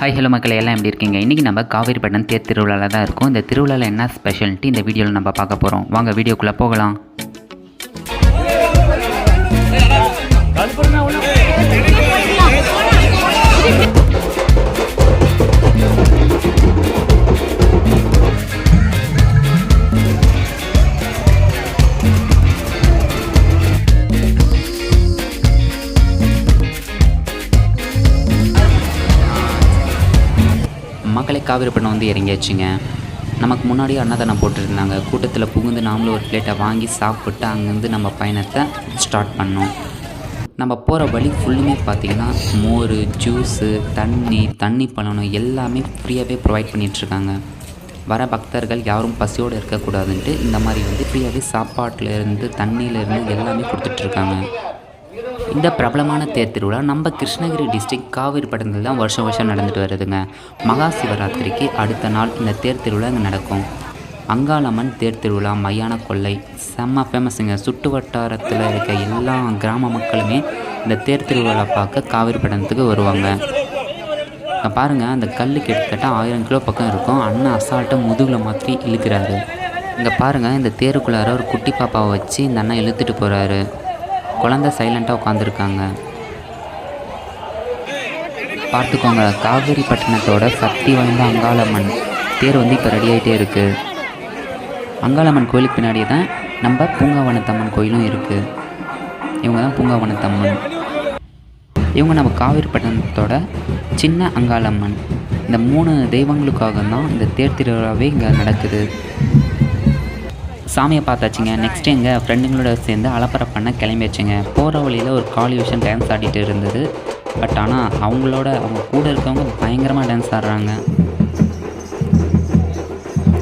Hi hello மக்கள் எல்லாம் எப்படி இருக்கீங்க? இன்றைக்கி நம்ம காவேரிப்பட்டினம் தேர் திருவிழாவில் தான் இருக்கும். இந்த திருவிழாவில் என்ன ஸ்பெஷல்ட்டு இந்த வீடியோவில் நம்ம பார்க்க போகிறோம் வாங்க வீடியோக்குள்ளே போகலாம். மக்களை காவிரிப்பட்டினம் வந்து இறங்கியாச்சுங்க. நமக்கு முன்னாடி அன்னதானம் போட்டிருந்தாங்க. கூட்டத்தில் புகுந்து நாமளும் ஒரு பிளேட்டை வாங்கி சாப்பிட்டு அங்கேருந்து நம்ம பயணத்தை ஸ்டார்ட் பண்ணோம். நம்ம போகிற வழி ஃபுல்லுமே பார்த்திங்கன்னா மோர் ஜூஸு தண்ணி தண்ணி பழனும் எல்லாமே ஃப்ரீயாகவே ப்ரொவைட் பண்ணிகிட்ருக்காங்க வர பக்தர்கள் யாரும் பசியோடு இருக்கக்கூடாதுன்ட்டு இந்த மாதிரி வந்து ஃப்ரீயாகவே சாப்பாட்டிலேருந்து தண்ணியிலேருந்து எல்லாமே கொடுத்துட்ருக்காங்க இந்த பிரபலமான தேர் திருவிழா நம்ம கிருஷ்ணகிரி டிஸ்ட்ரிக்ட் காவிரிப்பட்டினத்தில் தான் வருஷம் வருஷம் நடந்துட்டு வருதுங்க. மகா சிவராத்திரிக்கு அடுத்த நாள் இந்த தேர் திருவிழா இங்கே நடக்கும். அங்காளம்மன் தேர் திருவிழா மையான கொள்ளை செம்ம ஃபேமஸுங்க சுட்டு வட்டாரத்தில் இருக்க எல்லா கிராம மக்களுமே இந்த தேர் திருவிழா பார்க்க காவிரிப்பட்டினத்துக்கு வருவாங்க. பாருங்கள் அந்த கல் கிட்டத்தட்ட ஆயிரம் கிலோ பக்கம் இருக்கும். அண்ணன் அசால்ட்டை முதுகில் மாற்றி இழுக்கிறாரு. இங்கே பாருங்கள் இந்த தேருக்குள்ளார ஒரு குட்டி பாப்பாவை வச்சு இந்த அண்ணன் இழுத்துட்டு போகிறாரு குழந்தை சைலண்ட்டாக உட்காந்துருக்காங்க பார்த்துக்கோங்க காவிரிப்பட்டினத்தோட சக்தி வாய்ந்த அங்காளம்மன். தேர் வந்து இப்போ ரெடி ஆகிட்டே இருக்குது அங்காளம்மன் கோயிலுக்கு பின்னாடியே தான் நம்ம பூங்காவனத்தம்மன் கோயிலும் இருக்குது இவங்க தான் பூங்காவனத்தம்மன். இவங்க நம்ம காவிரிப்பட்டினத்தோட சின்ன அங்காளம்மன். இந்த மூணு தெய்வங்களுக்காக தான் இந்த தேர் திருவிழாவே இங்கே நடக்குது. சாமியை பார்த்தாச்சுங்க. நெக்ஸ்ட் எங்கள் ஃப்ரெண்டுங்களோட சேர்ந்து அலப்பறை பண்ண கிளம்பி வச்சுங்க போகிற வழியில் ஒரு காளி டான்ஸ் ஆடிட்டு இருந்தது. பட் ஆனால் அவங்களோட அவங்க கூட இருக்கவங்க பயங்கரமாக டான்ஸ் ஆடுறாங்க.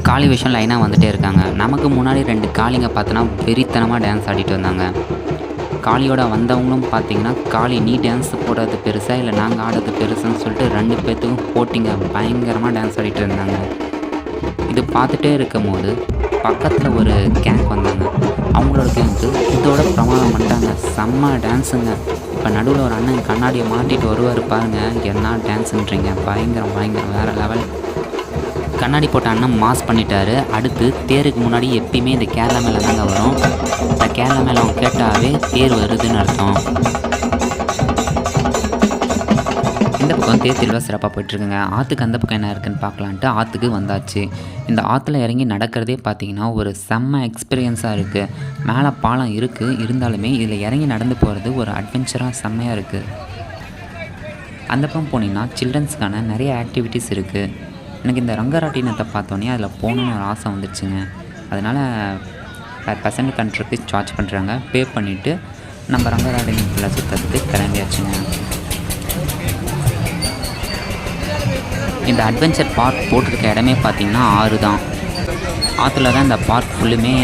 காளி விஷயம் லைனாக வந்துகிட்டே இருக்காங்க. நமக்கு முன்னாடி ரெண்டு காளிங்க பார்த்தோன்னா வெறித்தனமாக டான்ஸ் ஆடிட்டு வந்தாங்க காளியோட வந்தவங்களும் பார்த்தீங்கன்னா காளி நீ டான்ஸ் போடுறது பெருசாக இல்லை நாங்கள் ஆடுறது பெருசுன்னு சொல்லிட்டு ரெண்டு பேர்த்துக்கும் போட்டிங்க. பயங்கரமாக டான்ஸ் ஆடிட்டு இருந்தாங்க. இது பார்த்துட்டே இருக்கும் போது பக்கத்தில் ஒரு கேங் வந்தாங்க. அவங்களோட கேங்க்கு இதோட பிரமாதம் பண்ணிட்டாங்க. செம்ம டான்ஸுங்க இப்போ நடுவில் ஒரு அண்ணன் கண்ணாடியை மாட்டிட்டு வருவார் பாருங்க. என்ன டான்ஸுன்றீங்க பயங்கரம் பயங்கரம். வேறு லெவல் கண்ணாடி போட்ட அண்ணன் மாஸ் பண்ணிட்டாரு. அடுத்து தேருக்கு முன்னாடி எப்பயுமே இந்த கேரளா மேலே தாங்க வரும். இந்த கேரளா மேலே அவன் கேட்டாவே தேர் வருதுன்னு அர்த்தம். இந்த பக்கம் தேர் திருவிழா சிறப்பாக போயிட்டுருக்குங்க. ஆற்றுக்கு அந்த பக்கம் என்ன இருக்குன்னு பார்க்கலான்ட்டு ஆற்றுக்கு வந்தாச்சு. இந்த ஆற்றுல இறங்கி நடக்கிறதே பார்த்தீங்கன்னா ஒரு செம்ம எக்ஸ்பீரியன்ஸாக இருக்குது மேலே பாலம் இருக்குது இருந்தாலுமே இதில் இறங்கி நடந்து போகிறது ஒரு அட்வென்ச்சராக செம்மையாக இருக்குது அந்த பக்கம் போனீங்கன்னா சில்ட்ரன்ஸ்க்கான நிறைய ஆக்டிவிட்டீஸ் இருக்குது எனக்கு இந்த ரங்கராட்டினத்தை பார்த்தோன்னே அதில் போகணுன்னு ஒரு ஆசை வந்துடுச்சுங்க அதனால் பர் பர்சன்ட் கண்ட்ரிக்கு சார்ஜ் பண்ணுறாங்க பே பண்ணிவிட்டு நம்ம ரங்கராட்டினத்தில் சுற்றுறதுக்கு கிளம்பியாச்சுங்க. இந்த அட்வென்ச்சர் பார்க் போட்டிருக்க இடமே பார்த்தீங்கன்னா ஆறு தான். ஆற்றுல தான் இந்த பார்க் ஃபுல்லுமே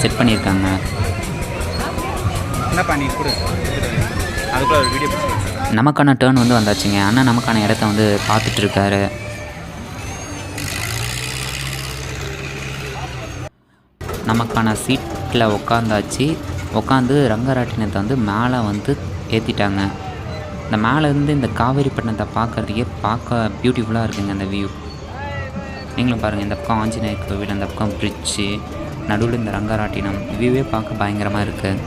செட் பண்ணியிருக்காங்க. நமக்கான டேர்ன் வந்து வந்தாச்சுங்க. அண்ணன் நமக்கான இடத்த வந்து பார்த்துட்டு இருக்காரு நமக்கான சீட்டில் உட்காந்தாச்சு உட்காந்து ரங்கராட்டினத்தை வந்து மேலே வந்து ஏற்றிட்டாங்க இந்த மேலேருந்து இந்த இந்த காவேரிப்பட்டினத்தை பார்க்கறதுக்கே பார்க்க பியூட்டிஃபுல்லாக இருக்குங்க அந்த வியூ நீங்களும் பாருங்கள் இந்த பக்கம் ஆஞ்சநேயர் கோவில் அந்த பக்கம் பிரிட்ஜு நடுவில் இந்த ரங்கராட்டினம் வியூவே பார்க்க பயங்கரமாக இருக்குது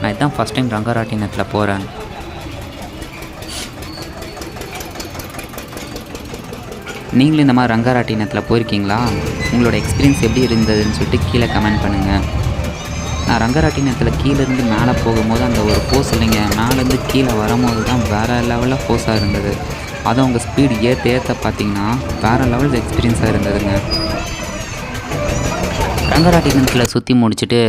நான் இதுதான் ஃபஸ்ட் டைம் ரங்கராட்டினத்தில் போகிறேன் நீங்களும் இந்த மாதிரி ரங்கராட்டினத்தில் போயிருக்கீங்களா? உங்களோட எக்ஸ்பீரியன்ஸ் எப்படி இருந்ததுன்னு சொல்லிட்டு கீழே கமெண்ட் பண்ணுங்கள் நான் ரங்கராட்டினத்தில் கீழேருந்து மேலே போகும்போது அந்த ஒரு போஸ் இல்லைங்க. மேலேருந்து கீழே வரும்போது தான் வேறு லெவலில் போஸாக இருந்தது. அதுவும் உங்கள் ஸ்பீடு ஏற்ற ஏற்ற பார்த்தீங்கன்னா வேறு லெவல் எக்ஸ்பீரியன்ஸாக இருந்ததுங்க. ரங்கராட்டினத்தில் சுற்றி முடிச்சுட்டு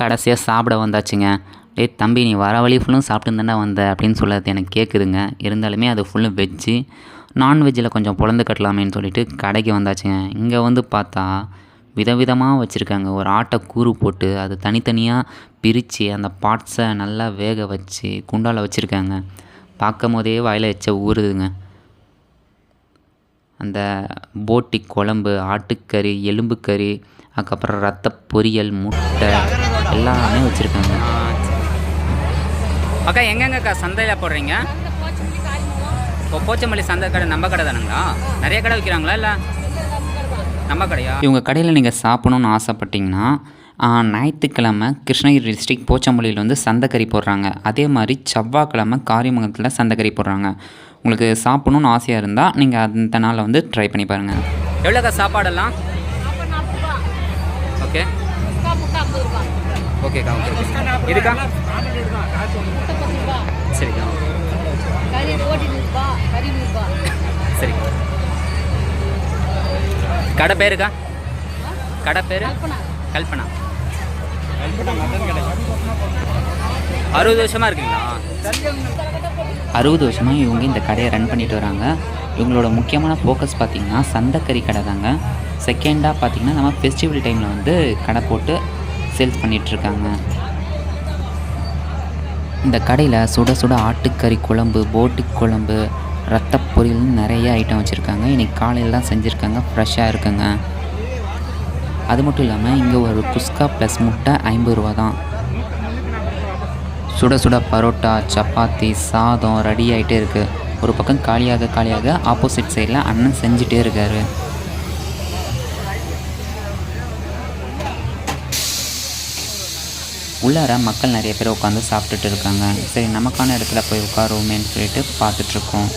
கடைசியாக சாப்பிட வந்தாச்சுங்க. டேய் தம்பி நீ வர வழி ஃபுல்லும் சாப்பிட்டு தானே வந்த? அப்படின்னு சொல்லது எனக்கு கேட்குதுங்க இருந்தாலுமே அது ஃபுல்லும் வெஜ்ஜு. நான்வெஜ்ஜில் கொஞ்சம் பொழந்து கட்டலாமேன்னு சொல்லிட்டு கடைக்கு வந்தாச்சுங்க. இங்கே வந்து பார்த்தா விதவிதமாக வச்சுருக்காங்க. ஒரு ஆட்டை கூறு போட்டு அது தனித்தனியாக பிரித்து அந்த பார்ட்ஸை நல்லா வேக வச்சு குண்டால வச்சுருக்காங்க. பார்க்கும் போதே வாயில் எச்ச ஊறுதுங்க. அந்த போட்டி குழம்பு ஆட்டுக்கறி எலும்புக்கறி அதுக்கப்புறம் ரத்த பொரியல் முட்டை எல்லாமே வச்சுருக்காங்க. அக்கா எங்கெங்கக்கா சந்தையில் போடுறீங்க? இப்போ போச்சம்பள்ளி சந்தை கடை நம்ம கடை தானுங்களா? நிறைய கடை விற்கிறாங்களா இல்லை? நம்ம கடையா? இவங்க கடையில் நீங்கள் சாப்பிடணுன்னு ஆசைப்பட்டீங்கன்னா ஞாயிற்றுக்கிழமை கிருஷ்ணகிரி டிஸ்ட்ரிக்ட் போச்சம்பள்ளியில் வந்து சந்தைக்கறி போடுறாங்க. அதே மாதிரி செவ்வாய்க்கிழமை காரியமங்கலத்தில் சந்தைக்கறி போடுறாங்க. உங்களுக்கு சாப்பிடணுன்னு ஆசையாக இருந்தால் நீங்கள் அந்த நாளில் வந்து ட்ரை பண்ணி பாருங்கள் எவ்வளோக்கா சாப்பாடெல்லாம்? ஓகே. ஓகேக்கா ஓகே ஓகே. இதுக்கா? கடை பேருக்கா? கடை பேர்? கல்பனா. கல்பனா. அறுபது வருஷமாக இருக்குங்களா? அறுபது வருஷமாக இவங்க இந்த கடையை ரன் பண்ணிட்டு வராங்க. இவங்களோட முக்கியமான ஃபோக்கஸ் பார்த்திங்கன்னா சந்தைக்கறி கடை தாங்க. செகண்டாக பார்த்திங்கன்னா நம்ம ஃபெஸ்டிவல் டைமில் வந்து கடை போட்டு சேல்ஸ் பண்ணிகிட்ருக்காங்க இந்த கடையில் சுட சுட ஆட்டுக்கறி குழம்பு போட்டு குழம்பு ரத்த பொரியல் நிறைய ஐட்டம் வச்சுருக்காங்க. இன்றைக்கி காலையில் தான் செஞ்சுருக்காங்க. ஃப்ரெஷ்ஷாக இருக்குங்க. அது மட்டும் இல்லாமல் இங்கே ஒரு குஸ்கா ப்ளஸ் முட்டை ஐம்பது ரூபா தான் சுட சுட பரோட்டா சப்பாத்தி சாதம் ரெடி ஆகிட்டே இருக்குது ஒரு பக்கம் காலியாக காலியாக ஆப்போசிட் சைடில் அண்ணன் செஞ்சுட்டே இருக்காரு. உள்ளார மக்கள் நிறைய பேர் உட்காந்து சாப்பிட்டுட்டு இருக்காங்க. சரி நமக்கான இடத்துல போய் உட்காருவோமேன்னு சொல்லிட்டு பார்த்துட்ருக்கோம்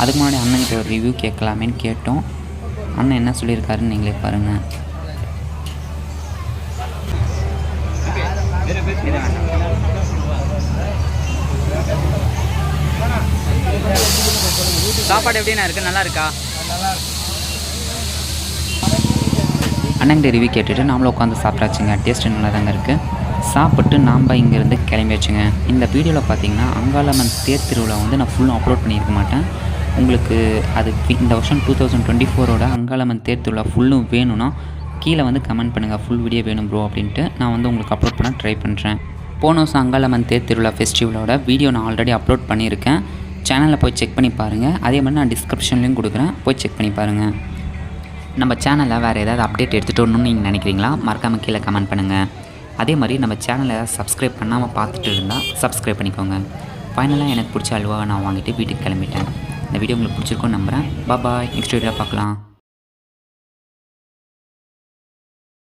அதுக்கு முன்னாடி அண்ணன்கிட்ட ஒரு ரிவ்யூ கேட்கலாமேன்னு கேட்டோம். அண்ணன் என்ன சொல்லியிருக்காருன்னு நீங்களே பாருங்கள் சாப்பாடு எப்படிண்ணா இருக்குது நல்லா இருக்கா? அண்ணன் ரிவ்யூ கேட்டுட்டு நாமளும் உட்காந்து சாப்பிட்டாச்சுங்க. டேஸ்ட் நல்லா தாங்க இருக்குது சாப்பிட்டு நாம் இங்கேருந்து கிளம்பியாச்சுங்க. இந்த வீடியோவில் பார்த்தீங்கன்னா அங்காளம்மன் தேர் திருவிழா வந்து நான் ஃபுல்லும் அப்லோட் பண்ணியிருக்க மாட்டேன். உங்களுக்கு அது இந்த வருஷம் டூ தௌசண்ட் டுவெண்ட்டி ஃபோரோட அங்காளம்மன் தேர் திருவிழா ஃபுல்லும் வேணும்னா கீழே வந்து கமெண்ட் பண்ணுங்கள் ஃபுல் வீடியோ வேணும் ப்ரோ அப்படின்ட்டு நான் வந்து உங்களுக்கு அப்லோட் பண்ண ட்ரை பண்ணுறேன் போன வருஷம் அங்காளம்மன் தேர் திருவிழா ஃபெஸ்டிவலோட வீடியோ நான் ஆல்ரெடி அப்லோட் பண்ணியிருக்கேன். சேனலில் போய் செக் பண்ணி பாருங்கள் அதே மாதிரி நான் டிஸ்கிரிப்ஷன்லேயும் கொடுக்குறேன். போய் செக் பண்ணி பாருங்கள் நம்ம சேனலில் வேறு ஏதாவது அப்டேட் எடுத்துகிட்டு வரணும்னு நீங்கள் நினைக்கிறீங்களா? மறக்காமல் கீழே கமெண்ட் பண்ணுங்கள் அதே மாதிரி நம்ம சேனலை ஏதாவது சப்ஸ்கிரைப் பண்ணாமல் பார்த்துட்டு இருந்தால் சப்ஸ்கிரைப் பண்ணிக்கோங்க. ஃபைனலாக எனக்கு பிடிச்ச அல்வாவை நான் வாங்கிட்டு வீட்டுக்கு கிளம்பிட்டேன். இந்த வீடியோ உங்களுக்கு பிடிச்சிருக்கோன்னு நம்புகிறேன் பாய் நெக்ஸ்ட் வீடியோவில் பார்க்கலாம்.